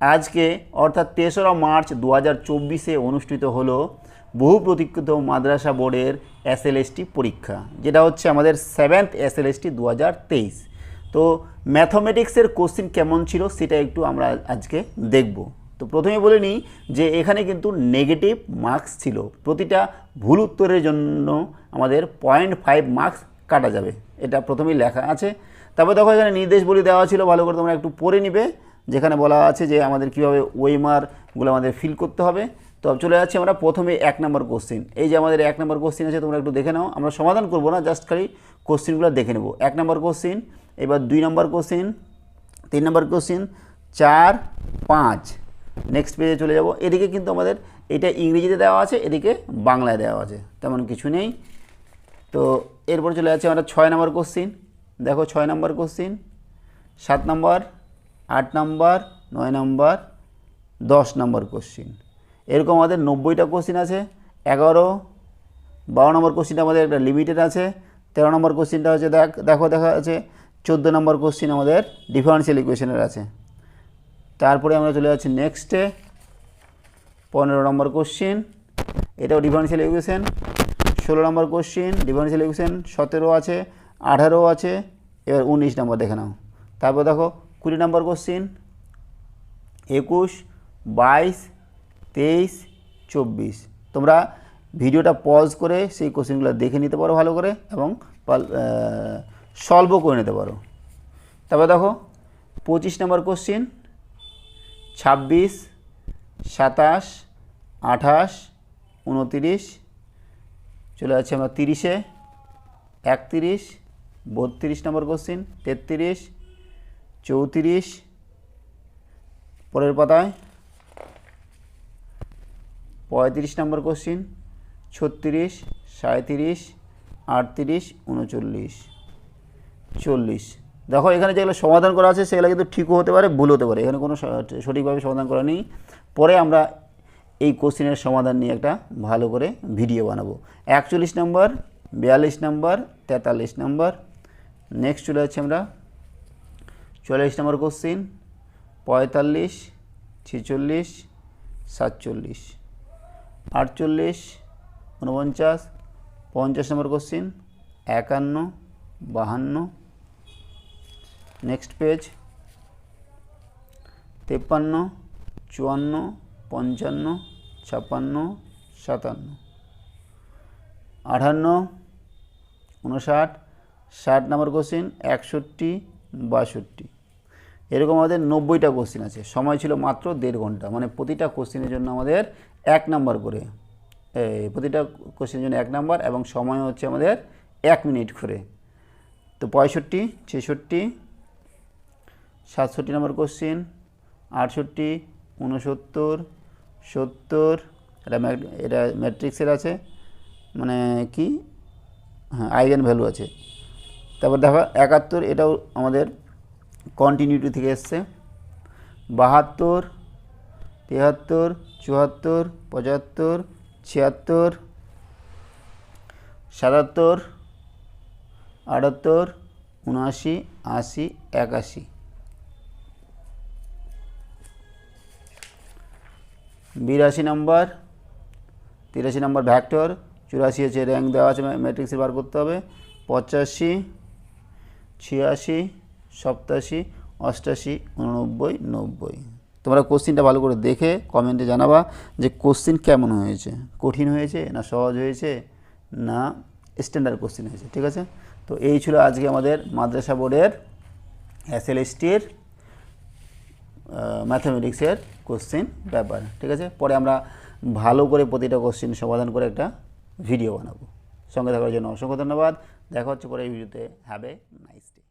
আজকে, অর্থাৎ তেসরা মার্চ দু হাজার চব্বিশে অনুষ্ঠিত হলো বহু প্রতীক্ষিত মাদ্রাসা বোর্ডের এসএলএসটি পরীক্ষা, যেটা হচ্ছে আমাদের সেভেন্থ এসএলএসটি দু হাজার তেইশ। তো ম্যাথমেটিক্সের কোশ্চিন কেমন ছিল সেটা একটু আমরা আজকে দেখব। তো প্রথমে বলে নিই যে এখানে কিন্তু নেগেটিভ মার্কস ছিল। প্রতিটা ভুল উত্তরের জন্য আমাদের পয়েন্ট ফাইভ মার্কস কাটা যাবে। এটা প্রথমেই লেখা আছে। তারপর দেখো এখানে নির্দেশবলী দেওয়া ছিল, ভালো করে তোমরা একটু পড়ে নিবে। যেখানে বলা আছে যে আমাদের কীভাবে ওয়েমারগুলো আমাদের ফিল করতে হবে। তো চলে যাচ্ছি আমরা প্রথমে এক নম্বর কোশ্চিন এই যে আমাদের এক নম্বর কোশ্চিন আছে, তোমরা একটু দেখে নাও। আমরা সমাধান করব না জাস্ট খালি কোশ্চিনগুলো দেখে নেব। এক নম্বর কোশ্চিন এবার দুই নম্বর কোশ্চিন তিন নম্বর কোশ্চিন চার, পাঁচ। নেক্সট পেজে চলে যাব। এদিকে কিন্তু আমাদের এটা ইংরেজিতে দেওয়া আছে, এদিকে বাংলায় দেওয়া আছে। তেমন কিছু নেই। তো এরপর চলে যাচ্ছে আমরা ছয় নম্বর কোশ্চিন দেখো ছয় নম্বর কোশ্চিন সাত নম্বর আট নম্বর, নয় নম্বর, দশ নম্বর কোশ্চিন এরকম আমাদের নব্বইটা কোশ্চিন আছে, এগারো, বারো নম্বর কোশ্চিনটা আমাদের একটা লিমিটেড আছে, তেরো নম্বর কোশ্চিনটা হচ্ছে দেখ দেখো দেখা আছে চোদ্দ নম্বর কোশ্চিন আমাদের ডিফারেন্সিয়াল ইকুয়েশনের আছে। তারপরে আমরা চলে যাচ্ছি নেক্সটে পনেরো নম্বর কোশ্চিন এটাও ডিফারেন্সিয়াল ইকুয়েশন ষোলো নম্বর কোশ্চিন ডিফারেন্সিয়াল ইকুয়েশন সতেরো আছে, আঠারো আছে, এবার উনিশ নম্বর দেখে নাও। তারপর দেখো কুড়ি নম্বর কোশ্চিন একুশ, বাইশ, তেইশ, চব্বিশ। তোমরা ভিডিওটা পজ করে সেই কোশ্চেনগুলো দেখে নিতে পারো ভালো করে এবং সলভও করে নিতে পারো। তারপর দেখো, পঁচিশ নম্বর কোশ্চিন ছাব্বিশ, সাতাশ, আঠাশ, উনতিরিশ, চলে যাচ্ছে আমরা তিরিশে, একতিরিশ, বত্রিশ নম্বর কোশ্চিন তেত্রিশ চৌত্রিশ। পরের পাতায় পঁয়ত্রিশ নম্বর কোশ্চিন ছত্রিশ সাঁত্রিশ আটত্রিশ, উনচল্লিশ, চল্লিশ। দেখো, এখানে যেগুলো সমাধান করা আছে, সেগুলো কিন্তু ঠিকও হতে পারে ভুল হতে পারে। এখানে কোনো সঠিকভাবে সমাধান করা নেই। পরে আমরা এই কোশ্চিনের সমাধান নিয়ে একটা ভালো করে ভিডিও বানাবো। একচল্লিশ নম্বর, বিয়াল্লিশ নম্বর, তেতাল্লিশ নম্বর। নেক্সট চলে যাচ্ছে আমরা চল্লিশ নম্বর কোশ্চিন পঁয়তাল্লিশ, ছেচল্লিশ, সাতচল্লিশ। আটচল্লিশ উনপঞ্চাশ পঞ্চাশ নম্বর কোশ্চিন একান্ন, বাহান্ন। নেক্সট পেজ তেপ্পান্ন, চুয়ান্ন, পঞ্চান্ন, ছাপ্পান্ন, সাতান্ন। আঠান্ন উনষাট ষাট নম্বর কোশ্চিন একষট্টি, বাষট্টি। এরকম আমাদের নব্বইটা কোশ্চিন আছে। সময় ছিল মাত্র দেড় ঘণ্টা। মানে প্রতিটা কোশ্চিনের জন্য আমাদের এক নাম্বার করে। প্রতিটা কোশ্চিনের জন্য এক নাম্বার এবং সময় হচ্ছে আমাদের এক মিনিট করে। তো পঁয়ষট্টি, ছেষট্টি, সাতষট্টি নম্বর কোশ্চিন আটষট্টি উনসত্তর সত্তর, এটা এটা ম্যাট্রিক্সের আছে। মানে কি? হ্যাঁ আইগেন ভ্যালু আছে। তারপর দেখো একাত্তর, এটাও আমাদের কন্টিনিউটি থেকে এসছে। বাহাত্তর তিয়াত্তর চুয়াত্তর, পঁচাত্তর, ছিয়াত্তর, সাতাত্তর, আটাত্তর, উনআশি, আশি, একাশি। বিরাশি নম্বর, তিরাশি নম্বর ভ্যাক্টর, চুরাশি হচ্ছে র্যাঙ্ক দেওয়া আছে ম্যাট্রিক্সে বার করতে হবে। পঁচাশি, ছিয়াশি সপ্তাশি, অষ্টাশি, উননব্বই, নব্বই। তোমরা কোশ্চিনটা ভালো করে দেখে কমেন্টে জানাবা যে কোশ্চিন কেমন হয়েছে? কঠিন হয়েছে না সহজ হয়েছে? না স্ট্যান্ডার্ড কোশ্চিন হয়েছে, ঠিক আছে? তো এই ছিল আজকে আমাদের মাদ্রাসা বোর্ডের এসএলএসটির ম্যাথামেটিক্সের কোশ্চিন ব্যাপার, ঠিক আছে? পরে আমরা ভালো করে প্রতিটা কোশ্চিন সমাধান করে একটা ভিডিও বানাবো। সঙ্গে থাকার জন্য অসংখ্য ধন্যবাদ। দেখা হচ্ছে পরে এই ভিডিওতে হ্যাভ এ নাইস ডে